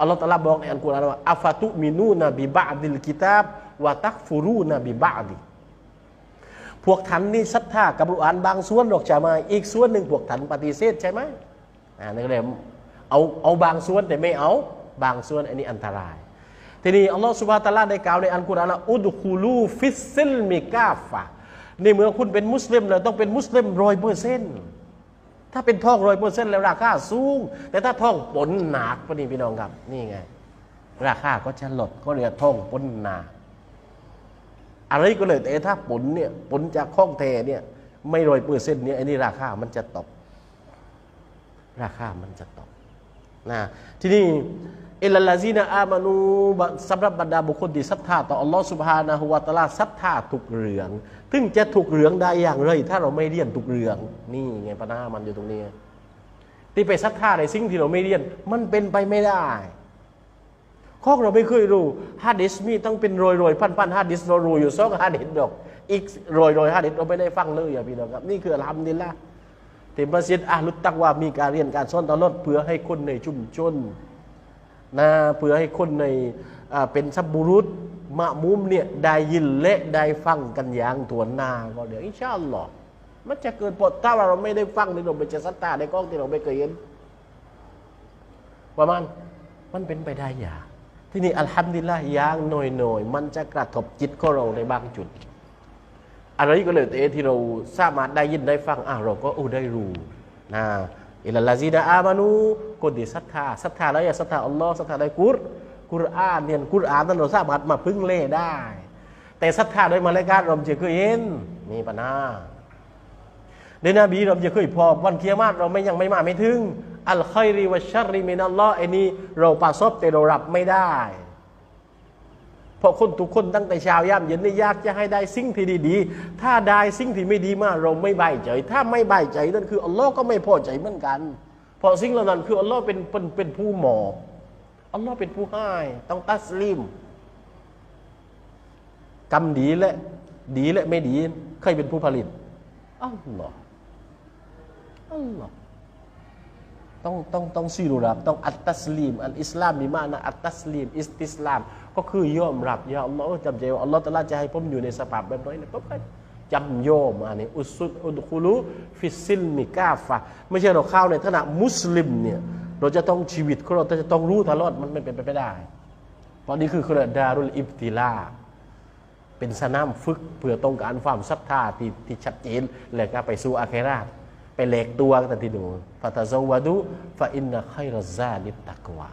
อัลลอฮฺตรัสบอกในอัลกุรอานว่าอัฟตุมินูนบิบะดิลกิตาบวะตักฟุรูนบิบะดิพวกท่านนี่ศรัทธากับอัลกุรอานบางส่วนหรอกจะมาอีกส่วนหนึ่งพวกท่านปฏิเสธใช่ไหมอ่านั่นก็เลยเอาเอาบางส่วนแต่ไม่เอาบางส่วนอันนี้อันตราย ทีนี้อัลลอฮฺสุบฮาตะลาได้กล่าวในอัลกุรอานว่าอุดคูลูฟิสซิลมิกาฟะในเมื่อคุณเป็นมุสลิมแล้วต้องเป็นมุสลิมร้อยเปอร์เซ็นต์ ถ้าเป็นท่องร้อยเปอร์เซ็นต์แล้วราคาสูง แต่ถ้าท่องปนหนักพอดีพี่น้องครับ นี่ไง ราคาก็จะลดก็เรียกท่องปนหนาอะไรก็เลยแต่ถ้าปนเนี่ยปนจากข้องแทเนี่ย ไม่ร้อยเปอร์เซ็นต์เนี่ยอันนี้ราคามันจะตกราคามันจะตกนะทีนี้ อิลลาซีนาอามานูสำหรับบรรดาบุคคลที่ศรัทธาต่ออัลลอฮ์สุบฮานะฮุวาตะลาศรัทธาทุกเรื่องถึงจะถูกเรื่องได้อย่างไร ถ้าเราไม่เรียนทุกเรื่อง นี่ไงปัญหามันอยู่ตรงนี้ ที่ไปศรัทธาในสิ่งที่เราไม่เรียน มันเป็นไปไม่ได้ข้อเราไม่เคยรู้ฮะดิษมีต้องเป็นโรยโรยพันพันฮะดิษเรารู้อยู่สองฮะดิษดอก อีกโรยโรยฮะดิษเราไม่ได้ฟังเลยอย่าพี่น้องครับ นี่คืออัลฮัมดุลิลละที่มัสยิดอาลุตตักว่ามีการเรียนการสอนตลอดเพื่อให้คนในชุมชน นะเพื่อให้คนในเป็นสับบุรุษมะมุมเนี่ยได้ยินและได้ฟังกันอย่างทวนหน้าก็เดี๋ยวอินชาอัลลอฮ์มันจะเกิดผลถ้าว่าเราไม่ได้ฟังในเราไปจะสัตตาในกล้องที่เราไม่เคยเห็นว่ามันมันเป็นไปได้อย่างที่นี่อัลฮัมดุลิลละอย่างหน่อยๆมันจะกระทบจิตของเราในบางจุดอะไรก็เลยแต่ที่เราสามารถได้ยินได้ฟังอะเราก็อู้ได้รู้นะ อิลลาซีดาอามานูคนที่ศรัทธาศรัทธาแล้วอย่าศรัทธาอัลลอฮ์ศรัทธาในกุรกุรอานเนี่ยกุรอานนั้นเราสามารถมาพึ่งเล่ได้ แต่ศรัทธาโดยมาเลกาเราจะเคยเห็นมีปัญหาในนบีเราจะเคยพอวันเกียรติเราไม่ยังไม่มาไม่ถึงอัลคอยรีวะชัรริมินัลลอฮ์ไอ้นี่เราประสบแต่เรารับไม่ได้ เพราะคนทุกคนตั้งแต่เช้ายามเย็นนี่ยากจะให้ได้สิ่งที่ดีๆ ถ้าได้สิ่งที่ไม่ดีมากเราไม่ใบายใจ ถ้าไม่ใบายใจนั่นคืออัลลอฮ์ก็ไม่พอใจเหมือนกัน เพราะสิ่งเหล่านั้นคืออัลลอฮ์เป็นเป็นเป็นผู้หมออัลลอฮ์เป็นผู้ให้ต้องตัสลิมกรรมดีและดีและไม่ดีใครเป็นผู้ผลิตอัลลอฮ์อัลลอฮ์ต้องต้องต้องซีรุรับต้องอัตตัสลีมอันอิสลามมีมานะอัตตัสลีมอิสติสลาม ก็คือยอมรับยาอัลลอฮ์จำใจว่าอัลลอฮ์ตะลาจะให้ผมอยู่ในสภาพแบบนี้นะก็ไปจำยอมอันนี้อุสุดอุดคุลุฟิซิลมิกาฟะไม่ใช่เราเข้าในฐานะมุสลิมเนี่ยเราจะต้องชีวิตของเราจะต้องรู้ตลอดมันไม่เป็นไปไม่ได้ เพราะนี่คือคือดารุลอิบติลา เป็นสนามฝึกเพื่อต้องการความศรัทธาที่ที่ชัดเจนแล้วก็ไปสู่อาเคราตไปแหลกตัวกันที่ดูฟาตาซาวาดุฟาอินนะไครซาลิตตักวา